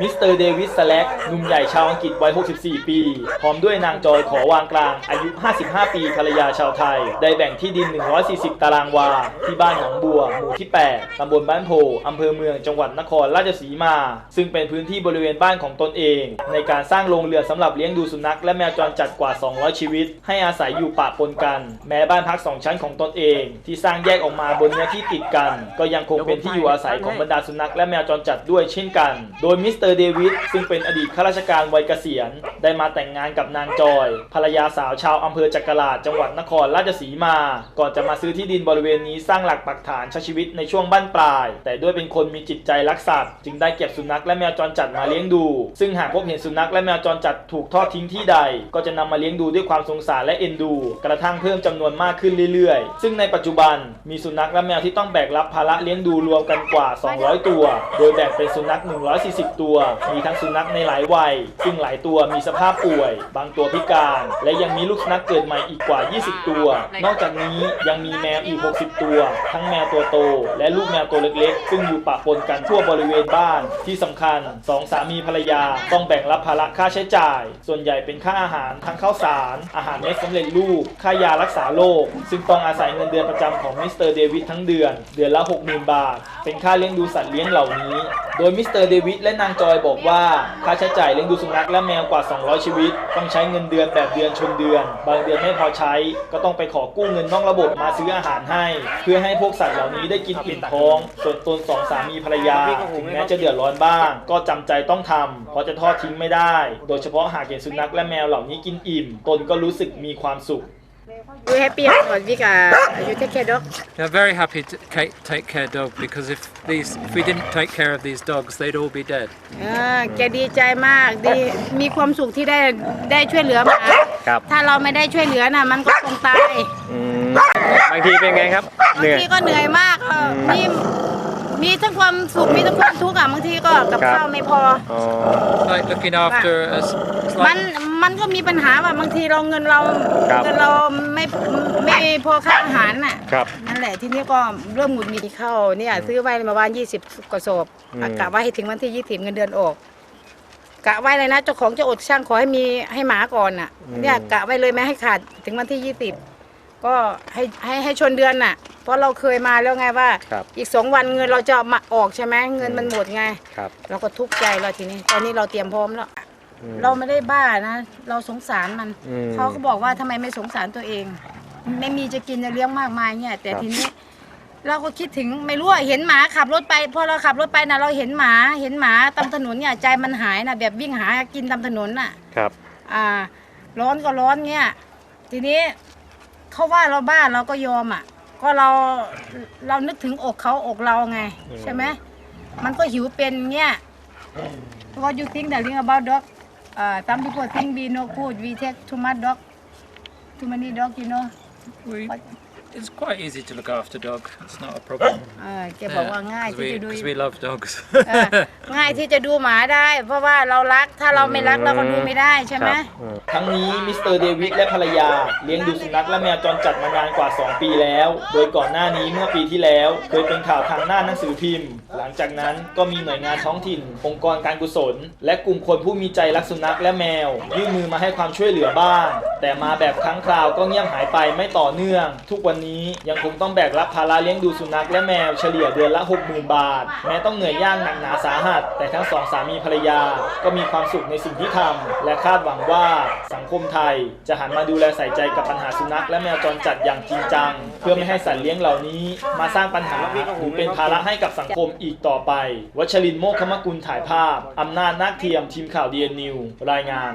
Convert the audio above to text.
มิสเตอร์เดวิดสแลกหนุ่มใหญ่ชาวอังกฤษวัย 64 ปี พร้อมด้วยนางจอยขอวางกลาง อายุ 55 ปีภรรยาชาวไทย ได้แบ่งที่ดิน 140 ตารางวา ที่บ้านหนองบัว หมู่ที่ 8 ตำบลบ้านโพ อำเภอเมืองจังหวัดนครราชสีมา ซึ่งเป็นพื้นที่บริเวณบ้านของตนเอง ในการสร้างโรงเรือนสำหรับเลี้ยงดูสุนัขและแมวจรจัดกว่า 200 ชีวิต ให้อาศัยอยู่ปะปนกัน แม้บ้านพักสองชั้นของตนเอง ที่สร้างแยกออกมาบนเนื้อที่ติดกัน ก็ยังคงเป็นที่อยู่อาศัยของบรรดาสุนัขและแมวจรจัดด้วยเช่นกัน โดยมิสเตอร์เดวิดซึ่งเป็นอดีตข้าราชการวัยเกษียณ ได้มาแต่งงานกับนางจอย ภรรยาสาวชาวอำเภอจักราชจังหวัดนครราชสีมา ก่อนจะมาซื้อที่ดินบริเวณนี้สร้างหลักปักฐานใช้ชีวิตในช่วงบั้นปลาย แต่ด้วยเป็นคนมีจิตใจรักสัตว์จึงได้เก็บสุนัขและแมวจรจัดมาเลี้ยงดู ซึ่งหากพบเห็นสุนัขและแมวจรจัดถูกทอดทิ้งที่ใด ก็จะนำมาเลี้ยงดูด้วยความสงสารและเอ็นดู กระทั่งเพิ่มจำนวนมากขึ้นเรื่อยๆ ซึ่งในปัจจุบันมีสุนัขและแมวที่ต้องแบกรับภาระเลี้ยงดูรวมกันกว่า 200 ตัว โดยแบ่งเป็นสุนัข 140 ตัวมีทั้งสุนัขในหลายวัย ซึ่งหลายตัวมีสภาพป่วย บางตัวพิการ และยังมีลูกสุนัขเกิดใหม่อีกกว่า 20 ตัว นอกจากนี้ยังมีแมวอีก 60 ตัว ทั้งแมวตัวโต และลูกแมวตัวเล็กๆ ซึ่งอยู่ปะปนกันทั่วบริเวณบ้าน ที่สำคัญสองสามีภรรยาต้องแบ่งรับภาระค่าใช้จ่าย ส่วนใหญ่เป็นค่าอาหารทั้งข้าวสาร อาหารเม็ดสำเร็จรูป ค่ายารักษาโรค ซึ่งต้องอาศัยเงินเดือนประจำของมิสเตอร์เดวิดทั้งเดือน เดือนละ 60,000 บาท เป็นค่าเลี้ยงดูสัตว์เลี้ยงเหล่านี้ โดยมิสเตอร์เดวิดและนางจอยบอกว่าค่าใช้จ่ายเลี้ยงดูสุนัขและแมวกว่า 200 ชีวิต ต้องใช้เงินเดือนแบบเดือนชนเดือน บางเดือนไม่พอใช้ ก็ต้องไปขอกู้เงินนอกระบบมาซื้ออาหารให้ เพื่อให้พวกสัตว์เหล่านี้ได้กินอิ่มท้อง ส่วนตนสองสามีภรรยาถึงแม้จะเดือดร้อนบ้าง ก็จำใจต้องทำเพราะจะทอดทิ้งไม่ได้ โดยเฉพาะหากเห็นสุนัขและแมวเหล่านี้กินอิ่ม ตนก็รู้สึกมีความสุข You happy about Vika? You take care dog? They're very happy to ca- take care dog because if these if we didn't take care of these dogs, they'd all be dead. อ่าแกดีใจมากดีมีความสุขที่ได้ได้ช่วยเหลือหมาครับ ถ้าเราไม่ได้ช่วยเหลือน่ะ มันก็คงตาย อืมบางทีเป็นไงครับบาเหงนื่อย ทีก็เหนื่อยมากเออมี มีทั้งความสุขมีทั้งความทุกข์อะบางทีก็กับครับข้าวไม่พอ อ๋อ It's like looking after us. It's มัน like มันก็มีปัญหาว่าบางทีเราเงินเราครับ เงินเราไม่ไม่พอค่าอาหารน่ะครับ นั่นแหละทีนี้ก็เริ่มหงุดหงิดเข้าเนี่ยซื้อไว้ประมาณ20กระสอบอืมอะกะไว้ให้ถึงวันที่20เงินเดือนออกกะไว้เลยนะเจ้าของจะอดช่างขอให้มีให้หมาก่อนน่ะเนี่ยกะไว้เลยไม่ให้ขาดถึงวันที่20 ก็ให้ให้ให้ชนเดือนน่ะ เพราะเราเคยมาแล้วไงว่า ครับอีกสองวันเงินเราจะมาออกใช่ไหมเงินมันหมดไง ครับเราก็ทุกข์ใจเราทีนี้ ตอนนี้เราเตรียมพร้อมแล้ว อืม เราไม่ได้บ้านะ เราสงสารมันอืมเขาก็บอกว่าทำไมไม่สงสารตัวเอง ไม่มีจะกินจะเลี้ยงมากมายเนี่ยแต่ครับ ทีนี้ เราก็คิดถึงไม่รู้อะเห็นหมาขับรถไป พอเราขับรถไปนะเราเห็นหมาเห็นหมาตามถนนเนี่ยใจมันหายนะแบบวิ่งหากินตามถนนน่ะ ครับ อ่า ร้อนก็ร้อนเงี้ยทีนี้ เขาว่าเราบ้าเราก็ยอมอะ ก็เราเรานึกถึงอกเขาอกเราไง ใช่ไหมมันก็หิวเป็นเงี้ย What you think darling about dog? Uh, some people think we no good. We take too much dog, too many dog, you know. we, What? It's quite easy to look after dog. It's not a problem. เออแกบอกว่าง่าย because ที่ we, จะดู 'cause we love dogs. เออง่ายที่จะดูหมาได้ เพราะว่าเรารักถ้าเราไม่รักเราก็ดูไม่ได้ใช่ไหม ครับอืมทั้งนี้มิสเตอร์เดวิดและภรรยา เลี้ยงดูสุนัขและแมวจรจัดมานานกว่า 2 ปีแล้ว โดยก่อนหน้านี้เมื่อปีที่แล้ว เคยเป็นข่าวทางหน้าหนังสือพิมพ์ หลังจากนั้นก็มีหน่วยงานท้องถิ่น องค์กรการกุศล และกลุ่มคนผู้มีใจรักสุนัขและแมว ยื่นมือมาให้ความช่วยเหลือบ้าง แต่มาแบบครั้งคราวก็เงียบหายไปไม่ต่อเนื่อง ทุกวันนี้ยังคงต้องแบกรับภาระเลี้ยงดูสุนัขและแมวเฉลี่ยเดือนละ 60,000 บาท แม้ต้องเหนื่อยยากหนักหนาสาหัส แต่ทั้งสองสามีภรรยาก็มีความสุขในสิ่งที่ทำและคาดหวังว่าสังคมไทยจะหันมาดูแลใส่ใจกับปัญหาสุนัขและแมวจรจัดอย่างจริงจัง เพื่อไม่ให้สัตว์เลี้ยงเหล่านี้ มาสร้างปัญหาหรือเป็นภาระให้กับสังคมอีกต่อไป วัชรินโมกขมกุลถ่ายภาพอำนาจนาคเทียมทีมข่าวดีเอ็นนิวรายงาน